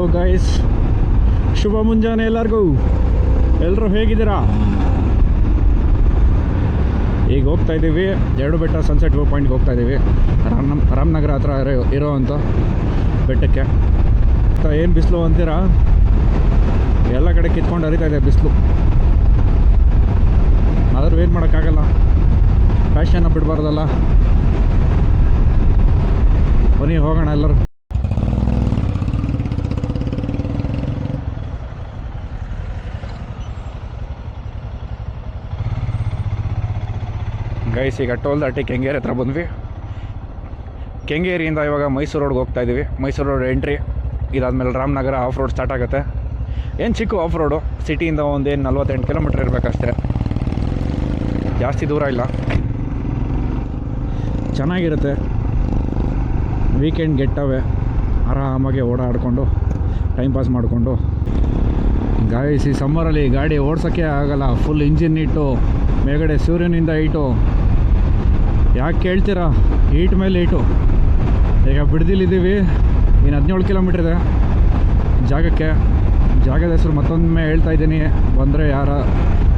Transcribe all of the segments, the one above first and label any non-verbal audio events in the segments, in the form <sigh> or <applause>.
Hello guys ಶುಭ ಮುಂಜಾನೆ ಎಲ್ಲರಿಗೂ. ಎಲ್ಲರೂ ಹೇಗಿದ್ದೀರಾ? ಈಗ ಹೋಗ್ತಾ ಇದ್ದೀವಿ. ಎರಡು ಬೆಟ್ಟ ಸನ್ಸೆಟ್ ವ್ಯೂ ಪಾಯಿಂಟ್ಗೆ ಹೋಗ್ತಾ ಇದ್ದೀವಿ. ರಾಮ್ ರಾಮನಗರ ಹತ್ರ ಇರೋ ಇರೋ ಅಂತ ಬೆಟ್ಟಕ್ಕೆ. ಏನು ಬಿಸಿಲು ಅಂತೀರಾ? ಎಲ್ಲ ಕಡೆ ಕಿತ್ಕೊಂಡು ಹರಿತಾ ಇದೆ ಬಿಸಿಲು. ಆದರೂ ಏನು ಮಾಡೋಕ್ಕಾಗಲ್ಲ. ಫ್ಯಾಷನ್ನ ಬಿಡಬಾರ್ದಲ್ಲ. ಬನ್ನಿ, ಹೋಗೋಣ ಎಲ್ಲರೂ. ಗೈಸ್, ಈಗ ಟೋಲ್ ದಾಟಿ ಕೆಂಗೇರಿ ಹತ್ರ ಬಂದ್ವಿ. ಕೆಂಗೇರಿಯಿಂದ ಇವಾಗ ಮೈಸೂರು ರೋಡ್ಗೆ ಹೋಗ್ತಾ ಇದ್ದೀವಿ ಮೈಸೂರು ರೋಡ್ ಎಂಟ್ರಿ, ಇದಾದಮೇಲೆ ರಾಮನಗರ ಆಫ್ ರೋಡ್ ಸ್ಟಾರ್ಟ್ ಆಗುತ್ತೆ. ಏನು ಚಿಕ್ಕ ಆಫ್ ರೋಡು ಸಿಟಿಯಿಂದ ಒಂದೇನು ನಲ್ವತ್ತೆಂಟು ಕಿಲೋಮೀಟ್ರ್ ಇರಬೇಕಷ್ಟೇ. ಜಾಸ್ತಿ ದೂರ ಇಲ್ಲ. ಚೆನ್ನಾಗಿರುತ್ತೆ. ವೀಕೆಂಡ್ ಗೆಟ್ಟವೆ ಆರಾಮಾಗಿ ಓಡಾಡಿಕೊಂಡು ಟೈಮ್ ಪಾಸ್ ಮಾಡಿಕೊಂಡು. ಗಾಯಿಸಿ ಸಮ್ಮರಲ್ಲಿ ಗಾಡಿ ಓಡ್ಸೋಕ್ಕೆ ಆಗಲ್ಲ. ಫುಲ್ ಇಂಜಿನ್ ಇಟ್ಟು ಮೇಗಡೆ ಸೂರ್ಯನಿಂದ ಇಟ್ಟು ಯಾಕೆ ಕೇಳ್ತೀರಾ? ಏಟ್ ಮೇಲೆ ಏಟು. ಈಗ ಬಿಡ್ದಿಲ್ಲಿದ್ದೀವಿ. ಇನ್ನು ಹದಿನೇಳು ಕಿಲೋಮೀಟ್ರ್ ಇದೆ. ಜಾಗಕ್ಕೆ. ಜಾಗದ ಹೆಸರು ಮತ್ತೊಮ್ಮೆ ಹೇಳ್ತಾ ಇದ್ದೀನಿ. ಬಂದರೆ ಯಾರ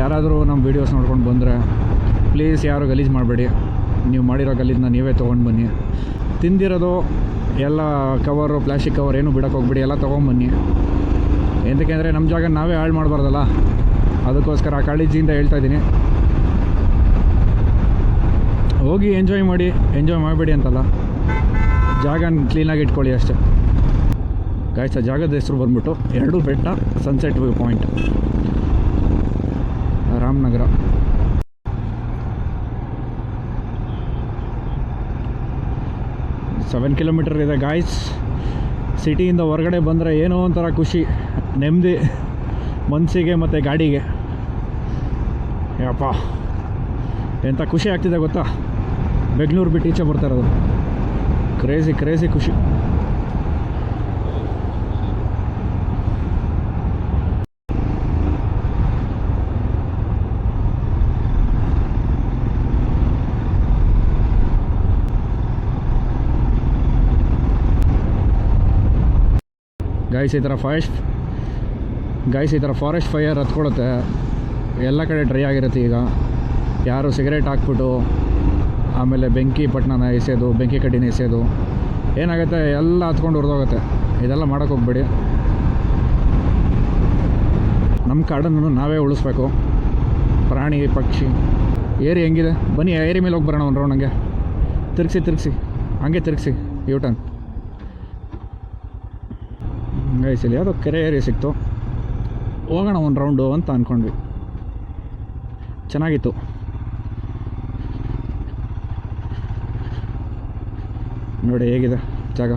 ಯಾರಾದರೂ ನಮ್ಮ ವೀಡಿಯೋಸ್ ನೋಡ್ಕೊಂಡು ಬಂದರೆ ಪ್ಲೀಸ್ ಯಾರು ಗಲೀಜು ಮಾಡಬೇಡಿ. ನೀವು ಮಾಡಿರೋ ಗಲೀಜನ್ನ ನೀವೇ ತೊಗೊಂಡು ಬನ್ನಿ. ತಿಂದಿರೋದು ಎಲ್ಲ ಕವರು ಪ್ಲಾಸ್ಟಿಕ್ ಕವರ್ ಏನು ಬಿಡೋಕೆ ಹೋಗ್ಬಿಡಿ. ಎಲ್ಲ ತೊಗೊಂಬನ್ನಿ ಎಂತಕ್ಕೆ ಅಂದರೆ ನಮ್ಮ ಜಾಗ ನಾವೇ ಹಾಳು ಮಾಡಬಾರ್ದಲ್ಲ. ಅದಕ್ಕೋಸ್ಕರ ಆ ಕಾಳಜಿಯಿಂದ ಹೇಳ್ತಾ ಇದ್ದೀನಿ. ಹೋಗಿ ಎಂಜಾಯ್ ಮಾಡಿ ಎಂಜಾಯ್ ಮಾಡಬೇಡಿ ಅಂತಲ್ಲ. ಜಾಗ ಕ್ಲೀನಾಗಿ ಇಟ್ಕೊಳ್ಳಿ ಅಷ್ಟೇ. ಗಾಯ್ಸ ಜಾಗದ ಹೆಸರು ಬಂದ್ಬಿಟ್ಟು ಎರಡು ಬೆಟ್ಟ sunset view point Ramanagara. Seven kilometre ಇದೆ ಗಾಯ್ಸ್ ಸಿಟಿಯಿಂದ ಹೊರಗಡೆ ಬಂದರೆ ಏನೋ ಒಂಥರ ಖುಷಿ. ನೆಮ್ಮದಿ ಮನಸ್ಸಿಗೆ ಮತ್ತು ಗಾಡಿಗೆ. ಯಪ್ಪ ಎಂಥ ಖುಷಿ ಆಗ್ತಿದೆ ಗೊತ್ತಾ? ಬೆಂಗಳೂರು ಬಿಟ್ಟು ಈಚೆ ಬರ್ತಾ ಇರೋದು. ಕ್ರೇಜಿ ಕ್ರೇಜಿ ಖುಷಿ. ಗಾಯ್ಸ್ ಈ ಥರ ಫಾರೆಸ್ಟ್ ಗಾಯ್ಸ್ ಈ ಥರ ಫಾರೆಸ್ಟ್ ಫೈಯರ್ ಹತ್ಕೊಳುತ್ತೆ. ಎಲ್ಲ ಕಡೆ ಡ್ರೈ ಆಗಿರುತ್ತೆ ಈಗ. ಯಾರು ಸಿಗರೇಟ್ ಹಾಕ್ಬಿಟ್ಟು ಆಮೇಲೆ ಬೆಂಕಿ ಪಟ್ಟಣನ ಎಸೆಯೋದು ಬೆಂಕಿ ಕಡ್ಡಿನ ಎಸೆಯೋದು ಏನಾಗುತ್ತೆ, ಎಲ್ಲ ಹತ್ಕೊಂಡು ಹುರಿದೋಗುತ್ತೆ. ಇದೆಲ್ಲ ಮಾಡೋಕೆ ಹೋಗ್ಬೇಡಿ. ನಮ್ಮ ಕಾಡನ್ನು ನಾವೇ ಉಳಿಸ್ಬೇಕು. ಪ್ರಾಣಿ, ಪಕ್ಷಿ, ಏರಿ ಹೆಂಗಿದೆ? ಬನ್ನಿ ಏರಿ ಮೇಲೆ ಹೋಗಿ ಬರೋಣ ಒಂದು ರೌಂಡ್ ಹಂಗೆ. ತಿರುಗಿಸಿ ತಿರುಗಿಸಿ. ಹಂಗೆ ತಿರುಗಿಸಿ ಯೂಟನ್ ಗೈಸಲ್ಲಿ ಯಾವುದೋ ಕೆರೆ ಏರಿ ಸಿಕ್ತು. ಹೋಗೋಣ ಒಂದು ರೌಂಡು ಅಂತ ಅಂದ್ಕೊಂಡ್ವಿ ಚೆನ್ನಾಗಿತ್ತು. ನೋಡಿ ಹೇಗಿದೆ ಜಾಗ.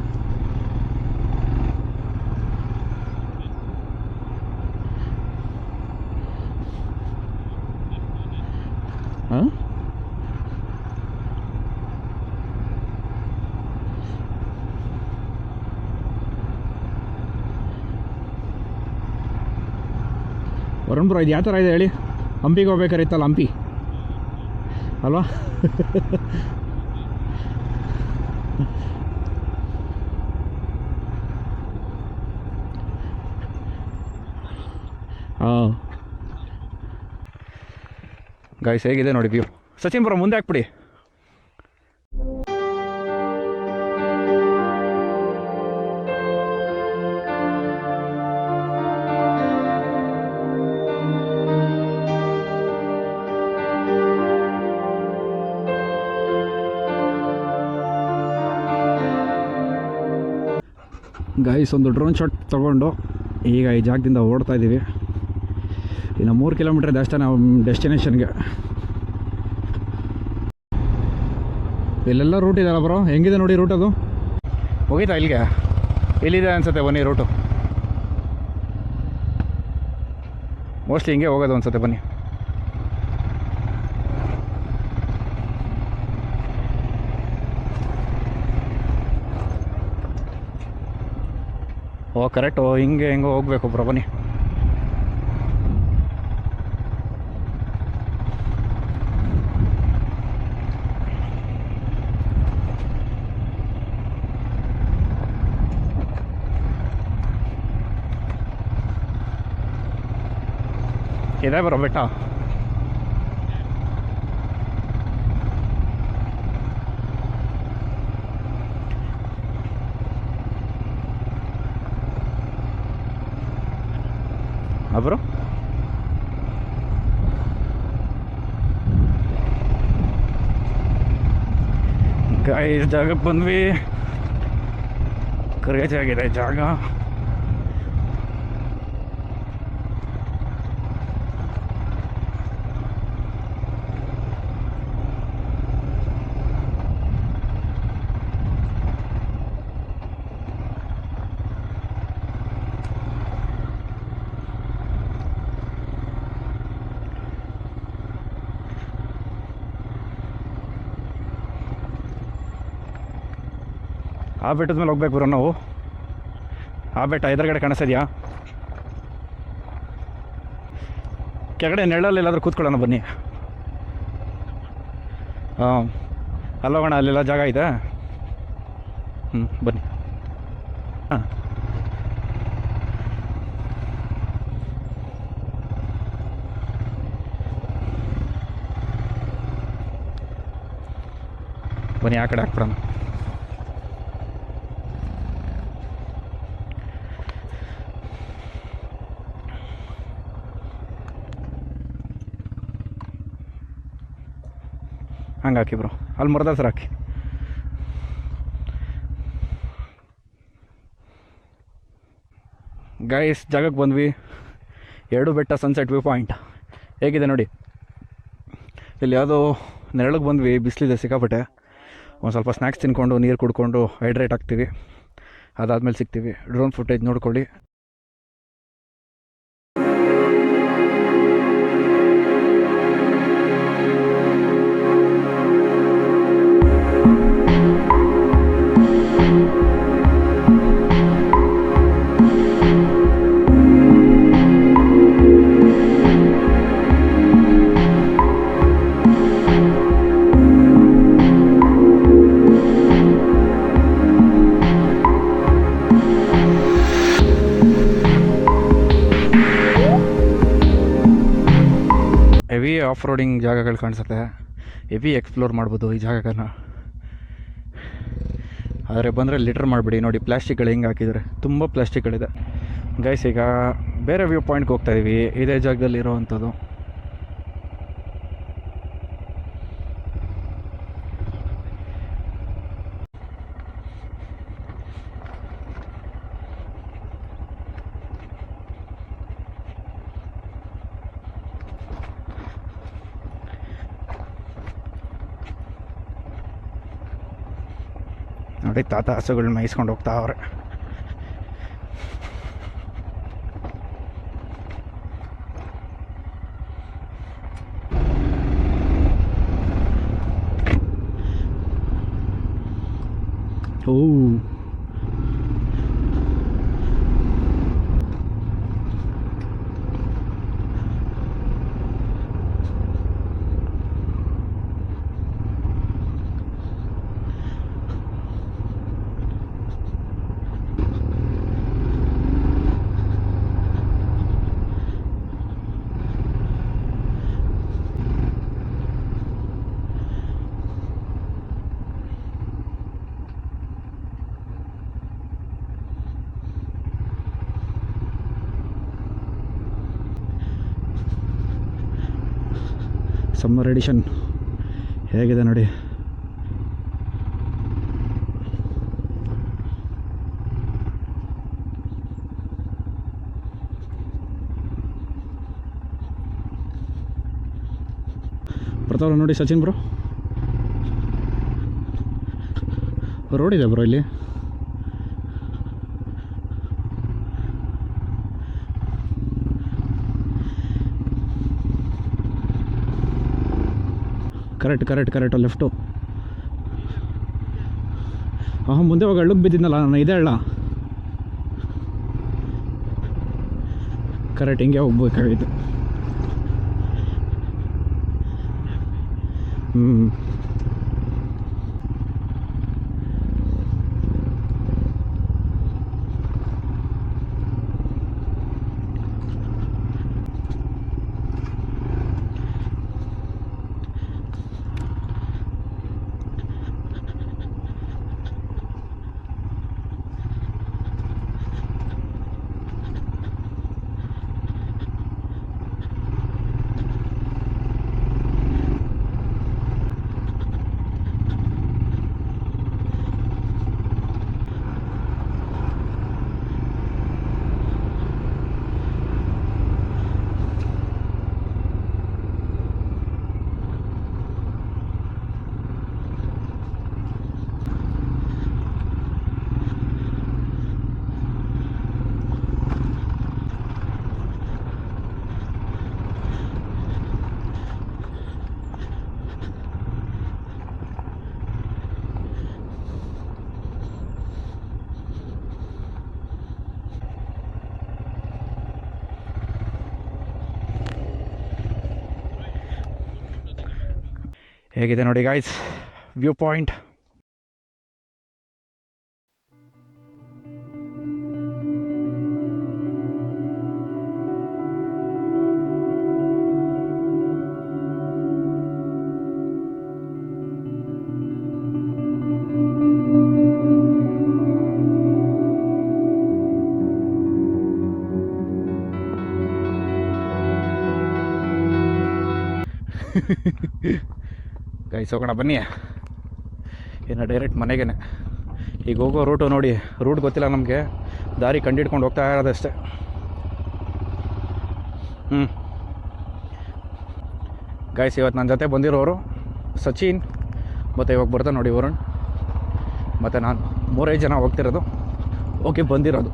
ಹಾಂ? ವರುಣ್ ಬ್ರೋ, ಇದು ಯಾವ ಥರ ಇದೆ ಹೇಳಿ? ಹಂಪಿಗೆ ಹೋಗ್ಬೇಕಾರಿತ್ತಲ್ಲ ಹಂಪಿ? ಅಲ್ವಾ? <laughs> <laughs> ಹಾಂ. ಗಾಯ್ಸ್ ಹೇಗಿದೆ ನೋಡಿ ವ್ಯೂ ಸಚಿನ್ ಬ್ರೋ ಮುಂದೆ ಹಾಕ್ಬಿಡಿ. ಗಾಯ್ಸ್ ಒಂದು ಡ್ರೋನ್ ಶಾಟ್ ತೊಗೊಂಡು ಈಗ ಈ ಜಾಗದಿಂದ ಓಡ್ತಾ ಇದ್ದೀವಿ ಇನ್ನು ಮೂರು ಕಿಲೋಮೀಟ್ರ್ ಅಷ್ಟೇ ನಾವು ಡೆಸ್ಟಿನೇಷನ್ಗೆ ಇಲ್ಲೆಲ್ಲ ರೂಟ್ ಇದೆಯಲ್ಲ ಬ್ರೋ ಹೆಂಗಿದೆ ನೋಡಿ ರೂಟ್ ಅದು? ಹೋಗಿತಾ ಇಲ್ಲಿಗೆ? ಎಲ್ಲಿದೆ ಅನ್ಸುತ್ತೆ ಬನ್ನಿ ರೂಟು ಮೋಸ್ಟ್ಲಿ ಹಿಂಗೆ ಹೋಗೋದು ಅನ್ಸುತ್ತೆ ಬನ್ನಿ. ಓ ಕರೆಕ್ಟ್ ಹಿಂಗೆ ಹೆಂಗೋ ಹೋಗ್ಬೇಕು ಬ್ರೋ ಬನ್ನಿ. ಇದೆ ಬರೋ ಬೆಟ್ಟ. ಬ್ರೋ ಗಾಯ ಜಾಗಕ್ಕೆ ಬಂದ್ವಿ ಕ್ರೇಜ್ ಆಗಿದೆ ಜಾಗ ಆ ಬೆಟ್ಟದ ಮೇಲೆ ಹೋಗ್ಬೇಕು ಬರೋ ನಾವು. ಆ ಬೆಟ್ಟ ಎದುರುಗಡೆ ಕಾಣಿಸ್ತಿದ್ಯಾ? ಕೆಳಗಡೆ ನೆರಳಲ್ಲಿ ಎಲ್ಲಾದರೂ ಕೂತ್ಕೊಳ್ಳೋಣ ಬನ್ನಿ. ಹಾಂ ಅಲ್ಲೋಗೋಣ ಅಲ್ಲೆಲ್ಲ ಜಾಗ ಇದೆ ಹ್ಞೂ ಬನ್ನಿ. ಹಾಂ. ಬನ್ನಿ, ಆ ಕಡೆ ಹಾಕ್ಬಿಡೋಣ. ಹಂಗೆ ಹಾಕಿ ಬ್ರೋ. ಅಲ್ಲಿ ಮರದ ಸರ್ ಹಾಕಿ. ಗೈಸ್ ಜಾಗಕ್ಕೆ ಬಂದ್ವಿ. ಎರಡು ಬೆಟ್ಟ ಸನ್ಸೆಟ್ ವ್ಯೂ ಪಾಯಿಂಟ್ ಹೇಗಿದೆ ನೋಡಿ? ಇಲ್ಲಿ ಯಾವುದೋ ನೆರಳಿಗೆ ಬಂದ್ವಿ, ಬಿಸಿಲಿದೆ ಸಿಕ್ಕಾಪಟ್ಟೆ. ಒಂದು ಸ್ವಲ್ಪ ಸ್ನ್ಯಾಕ್ಸ್ ತಿನ್ಕೊಂಡು, ನೀರು ಕುಡ್ಕೊಂಡು ಹೈಡ್ರೇಟ್ ಆಗ್ತೀವಿ. ಅದಾದಮೇಲೆ ಸಿಗ್ತೀವಿ. ಡ್ರೋನ್ ಫುಟೇಜ್ ನೋಡ್ಕೊಳ್ಳಿ. ಹೆವಿ ಆಫ್ ರೋಡಿಂಗ್ ಜಾಗಗಳು ಕಾಣಿಸುತ್ತೆ. ಹೆವಿ ಎಕ್ಸ್ಪ್ಲೋರ್ ಮಾಡ್ಬೋದು ಈ ಜಾಗಗಳನ್ನ ಆದರೆ ಬಂದರೆ ಲಿಟರ್ ಮಾಡಿಬಿಡಿ. ನೋಡಿ, ಪ್ಲಾಸ್ಟಿಕ್ಗಳು ಹೆಂಗೆ ಹಾಕಿದ್ದಾರೆ. ತುಂಬ ಪ್ಲಾಸ್ಟಿಕ್ಗಳಿದೆ. ಗೈಸ್, ಈಗ ಬೇರೆ ವ್ಯೂ ಪಾಯಿಂಟ್ಗೆ ಹೋಗ್ತಾ ಇದ್ದೀವಿ ಇದೇ ಜಾಗದಲ್ಲಿ ಇರೋವಂಥದ್ದು ನೋಡಿ ತಾತ ಹಸುಗಳನ್ನ ಮೇಯಿಸ್ಕೊಂಡು ಹೋಗ್ತಾ ಅವ್ರೆ. ಓ. ಸಮ್ಮರ್ ಎಡಿಷನ್ ಹೇಗಿದೆ ನೋಡಿ. ಬರ್ತಾವ್ರ ನೋಡಿ ಸಚಿನ್ ಬ್ರೋ. ರೋಡ್ ಇದೆ ಬ್ರೋ ಇಲ್ಲಿ. ಕರೆಕ್ಟ್ ಕರೆಕ್ಟ್ ಕರೆಕ್ಟ್ ಲೆಫ್ಟು ಹಾಂ ಮುಂದೆ ಹೋಗಿ ಹಳ್ಳಕ್ಕೆ ಬಿದ್ದಿದ್ನಲ್ಲ ನಾನು ಇದೇ ಅಲ್ಲ ಕರೆಕ್ಟ್, ಹಿಂಗೆ ಹೋಗ್ಬೇಕಾಗಿತ್ತು. ಹ್ಞೂ ಹೇಗಿದೆ ನೋಡಿ ಗಾಯ್ಸ್ ವ್ಯೂ ಪಾಯಿಂಟ್ ಗೈಸ್ ಹೋಗೋಣ ಬನ್ನಿ. ಇನ್ನು ಡೈರೆಕ್ಟ್ ಮನೆಗೇನೆ. ಈಗ ಹೋಗೋ ರೂಟು ನೋಡಿ ರೂಟ್ ಗೊತ್ತಿಲ್ಲ ನಮಗೆ. ದಾರಿ ಕಂಡಿಡ್ಕೊಂಡು ಹೋಗ್ತಾ ಇರೋದಷ್ಟೇ ಹ್ಞೂ ಗೈಸ್ ಇವತ್ತು ನನ್ನ ಜೊತೆ ಬಂದಿರೋರು ಸಚಿನ್ ಮತ್ತು ಇವಾಗ ಬರ್ತಾ ನೋಡಿ ವರುಣ್. ಮತ್ತು ನಾನು ಮೂರೈದು ಜನ ಹೋಗ್ತಿರೋದು. ಓಕೆ ಬಂದಿರೋದು.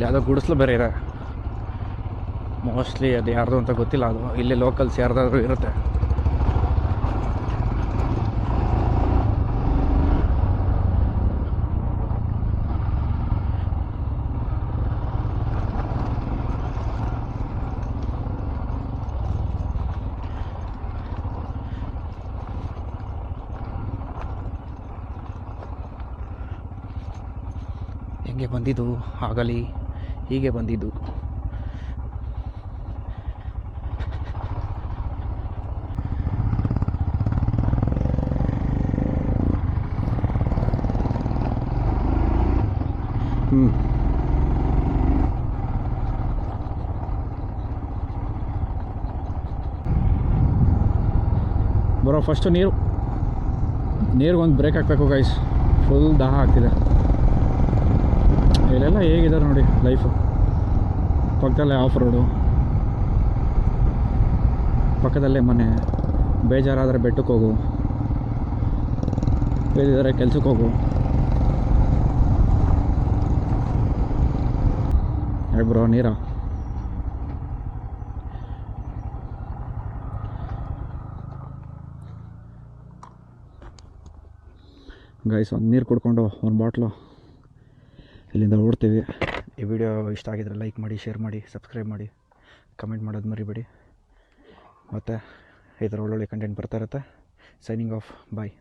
ಇಲ್ಲಿ ಯಾವುದೋ ಗುಡಿಸ್ಲು ಬೇರೆ ಇದೆ. ಮೋಸ್ಟ್ಲಿ ಅದು ಯಾರ್ದು ಅಂತ ಗೊತ್ತಿಲ್ಲ, ಅದು ಇಲ್ಲಿ ಲೋಕಲ್ಸ್ ಯಾರ್ದಾದ್ರೂ ಇರುತ್ತೆ. ಹೆಂಗೆ ಬಂದಿದ್ದು ಆಗಲಿ ಹೀಗೆ ಬಂದಿದ್ದು. ಹ್ಞೂ ಬರೋ ಫಸ್ಟು ನೀರು. ನೀರಿಗೊಂದು ಬ್ರೇಕ್ ಹಾಕಬೇಕು ಗೈಸ್ ಫುಲ್ ದಾಹ ಆಗ್ತಿದೆ. ಇಲ್ಲೆಲ್ಲ ಹೇಗಿದ್ದಾರೆ ನೋಡಿ ಲೈಫು ಪಕ್ಕದಲ್ಲೇ ಆಫ್ ರೋಡು ಪಕ್ಕದಲ್ಲೇ ಮನೆ. ಬೇಜಾರಾದರೆ ಬೆಟ್ಟಕ್ಕೆ ಹೋಗು. ಬೇದಿದ್ದಾರೆ ಕೆಲ್ಸಕ್ಕೆ ಹೋಗು. ಬ್ರೋ ನೀರ? ಗೈಸ್ ಒಂದು ನೀರು ಕುಡ್ಕೊಂಡು, ಒಂದು ಬಾಟ್ಲು ಇಲ್ಲಿಂದ ಓಡ್ತೀವಿ ಈ ವಿಡಿಯೋ ಇಷ್ಟ ಆಗಿದ್ರೆ ಲೈಕ್ ಮಾಡಿ ಶೇರ್ ಮಾಡಿ ಸಬ್ಸ್ಕ್ರೈಬ್ ಮಾಡಿ ಕಮೆಂಟ್ ಮಾಡೋದು ಮರಿಬೇಡಿ. ಮತ್ತು ಈ ಥರ ಒಳ್ಳೊಳ್ಳೆ ಕಂಟೆಂಟ್ ಬರ್ತಾ ಇರುತ್ತೆ. ಸೈನಿಂಗ್ ಆಫ್ ಬಾಯ್